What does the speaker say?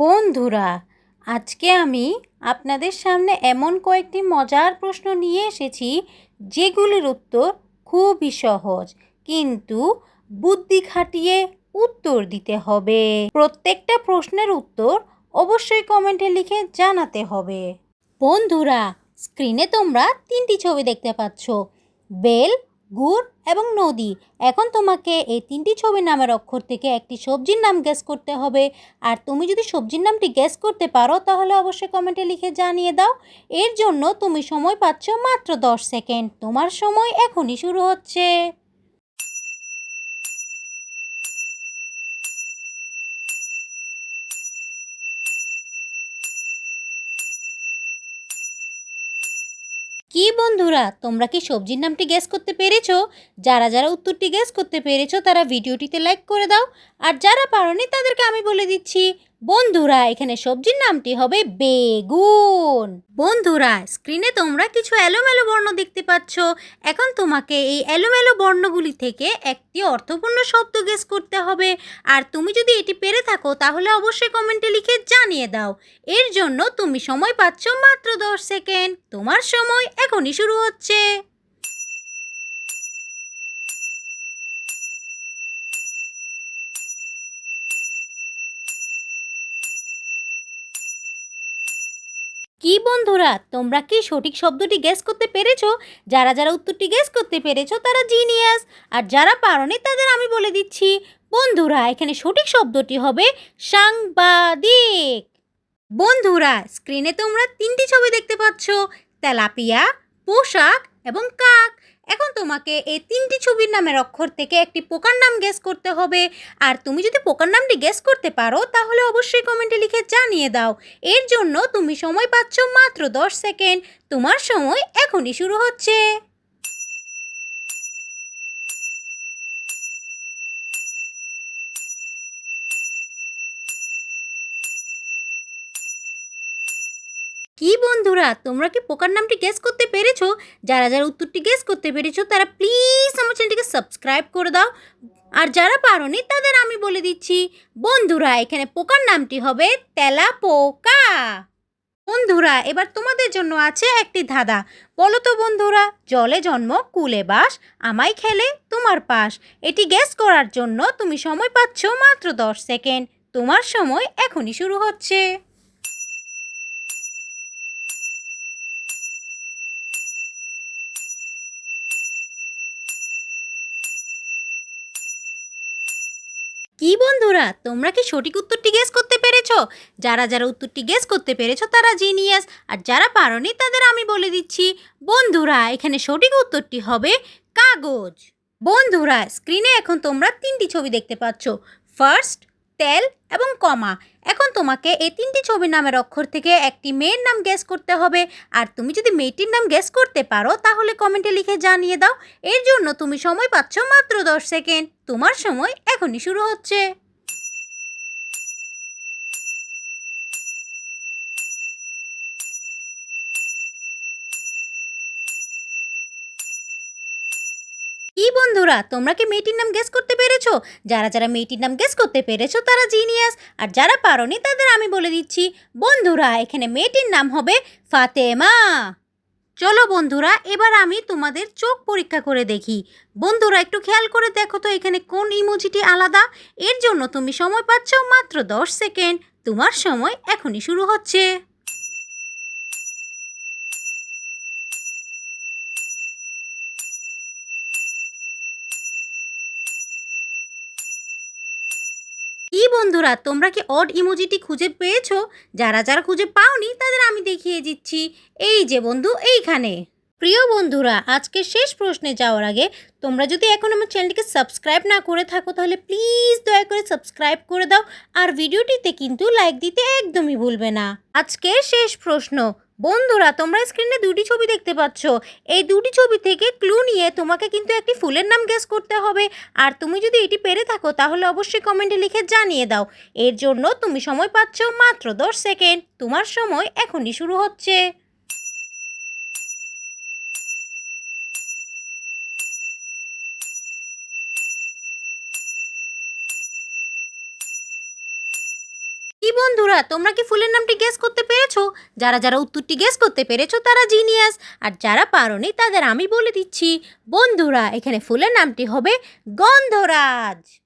বন্ধুরা, আজকে আমি আপনাদের সামনে এমন কয়েকটি মজার প্রশ্ন নিয়ে এসেছি, যেগুলির উত্তর খুবই সহজ, কিন্তু বুদ্ধি খাটিয়ে উত্তর দিতে হবে। প্রত্যেকটা প্রশ্নের উত্তর অবশ্যই কমেন্টে লিখে জানাতে হবে। বন্ধুরা, স্ক্রিনে তোমরা তিনটি ছবি দেখতে পাচ্ছ, বেল গুড় এবং নদী। এখন তোমাকে এই তিনটি ছবির নামের অক্ষর থেকে একটি সবজির নাম গ্যাস করতে হবে। আর তুমি যদি সবজির নামটি গ্যাস করতে পারো, তাহলে অবশ্যই কমেন্টে লিখে জানিয়ে দাও। এর জন্য তুমি সময় পাচ্ছ মাত্র দশ সেকেন্ড তোমার সময় এখনই শুরু হচ্ছে। কি বন্ধুরা, তোমরা কি সবজির নামটি গ্যাস করতে পেরেছ? যারা যারা উত্তরটি গ্যাস করতে পেরেছ, তারা ভিডিওটিতে লাইক করে দাও। আর যারা পারোনি, তাদেরকে আমি বলে দিচ্ছি। বন্ধুরা, এখানে সবজির নামটি হবে বেগুন। বন্ধুরা স্ক্রিনে তোমরা কিছু এলোমেলো বর্ণ দেখতে পাচ্ছ। এখন তোমাকে এই এলোমেলো বর্ণগুলি থেকে একটি অর্থপূর্ণ শব্দ গেস করতে হবে। আর তুমি যদি এটি পেরে থাকো, তাহলে অবশ্যই কমেন্টে লিখে জানিয়ে দাও। এর জন্য তুমি সময় পাচ্ছ মাত্র দশ সেকেন্ড। তোমার সময় এখনই শুরু হচ্ছে। কি বন্ধুরা, তোমরা কি সঠিক শব্দটি গেস করতে পেরেছ? যারা যারা উত্তরটি গেস করতে পেরেছ, তারা জিনিয়াস আর যারা পারনি, তাদের আমি বলে দিচ্ছি, বন্ধুরা, এখানে সঠিক শব্দটি হবে সাংবাদিক। বন্ধুরা স্ক্রিনে তোমরা তিনটি ছবি দেখতে পাচ্ছ, তেলাপিয়া, পোশাক এবং কাক। এখন তোমাকে এই তিনটি ছবির নামের অক্ষর থেকে একটি পোকার নাম গেস করতে হবে। আর তুমি যদি পোকার নামটি গেস করতে পারো, তাহলে অবশ্যই কমেন্টে লিখে জানিয়ে দাও। এর জন্য তুমি সময় পাচ্ছ মাত্র দশ সেকেন্ড। তোমার সময় এখনই শুরু হচ্ছে। কি বন্ধুরা, তোমরা কি পোকার নামটি গেস করতে পেরেছ? যারা যারা উত্তরটি গেস করতে পেরেছ, তারা প্লিজ আমার চ্যানেলটিকে সাবস্ক্রাইব করে দাও। আর যারা পারোনি, তাদের আমি বলে দিচ্ছি, বন্ধুরা, এখানে পোকার নামটি হবে তেলা পোকা বন্ধুরা, এবার তোমাদের জন্য আছে একটি ধাঁধা। বলো তো বন্ধুরা, জলে জন্ম, কুলে বাস, আমায় খেলে তোমার পাশ এটি গ্যাস করার জন্য তুমি সময় পাচ্ছ মাত্র দশ সেকেন্ড। তোমার সময় এখনই শুরু হচ্ছে। কি বন্ধুরা, তোমরা কি সঠিক উত্তরটি গেস করতে পেরেছ? যারা যারা উত্তরটি গেস করতে পেরেছ তারা জিনিয়াস আর যারা পারোনি তাদের আমি বলে দিচ্ছি, বন্ধুরা, এখানে সঠিক উত্তরটি হবে কাগজ। বন্ধুরা স্ক্রিনে এখন তোমরা তিনটি ছবি দেখতে পাচ্ছ। ফার্স্ট তেল এবং কমা। এখন তোমাকে এই তিনটি ছবির নামের অক্ষর থেকে একটি মেয়ের নাম গ্যাস করতে হবে। আর তুমি যদি মেয়েটির নাম গ্যাস করতে পারো, তাহলে কমেন্টে লিখে জানিয়ে দাও। এর জন্য তুমি সময় পাচ্ছ মাত্র দশ সেকেন্ড। তোমার সময় এখনই শুরু হচ্ছে। কি বন্ধুরা, তোমরা কি মেয়েটির নাম গেস করতে পেরেছ? যারা যারা মেয়েটির নাম গেস করতে পেরেছ, তারা জিনিয়াস আর যারা পারোনি, তাদের আমি বলে দিচ্ছি, বন্ধুরা, এখানে মেয়েটির নাম হবে ফাতেমা। চলো বন্ধুরা, এবার আমি তোমাদের চোখ পরীক্ষা করে দেখি। বন্ধুরা, একটু খেয়াল করে দেখো তো, এখানে কোন ইমোজিটি আলাদা? এর জন্য তুমি সময় পাচ্ছ মাত্র দশ সেকেন্ড। তোমার সময় এখনই শুরু হচ্ছে। বন্ধুরা, তোমরা কি অড ইমোজিটি খুঁজে পেয়েছ? যারা যারা খুঁজে পাওনি, তাদের আমি দেখিয়ে দিচ্ছি। এই যে বন্ধু, এইখানে। প্রিয় বন্ধুরা, আজকে শেষ প্রশ্নে যাওয়ার আগে, তোমরা যদি এখন আমার চ্যানেলটিকে সাবস্ক্রাইব না করে থাকো, তাহলে প্লিজ দয়া করে সাবস্ক্রাইব করে দাও। আর ভিডিওটিতে কিন্তু লাইক দিতে একদমই ভুলবে না। আজকের শেষ প্রশ্ন বন্ধুরা, তোমরা স্ক্রিনে দুটি ছবি দেখতে পাচ্ছ। এই দুটি ছবি থেকে ক্লু নিয়ে তোমাকে কিন্তু একটি ফুলের নাম গ্যাস করতে হবে। আর তুমি যদি এটি পেরে থাকো, তাহলে অবশ্যই কমেন্টে লিখে জানিয়ে দাও। এর জন্য তুমি সময় পাচ্ছ মাত্র দশ সেকেন্ড। তোমার সময় এখনই শুরু হচ্ছে। বন্ধুরা, তোমরা কি ফুলের নামটি গেস করতে পেরেছ? যারা যারা উত্তরটি গেস করতে পেরেছ, তারা জিনিয়াস আর যারা পারোনি, তাদের আমি বলে দিচ্ছি, বন্ধুরা, এখানে ফুলের নামটি হবে গন্ধরাজ।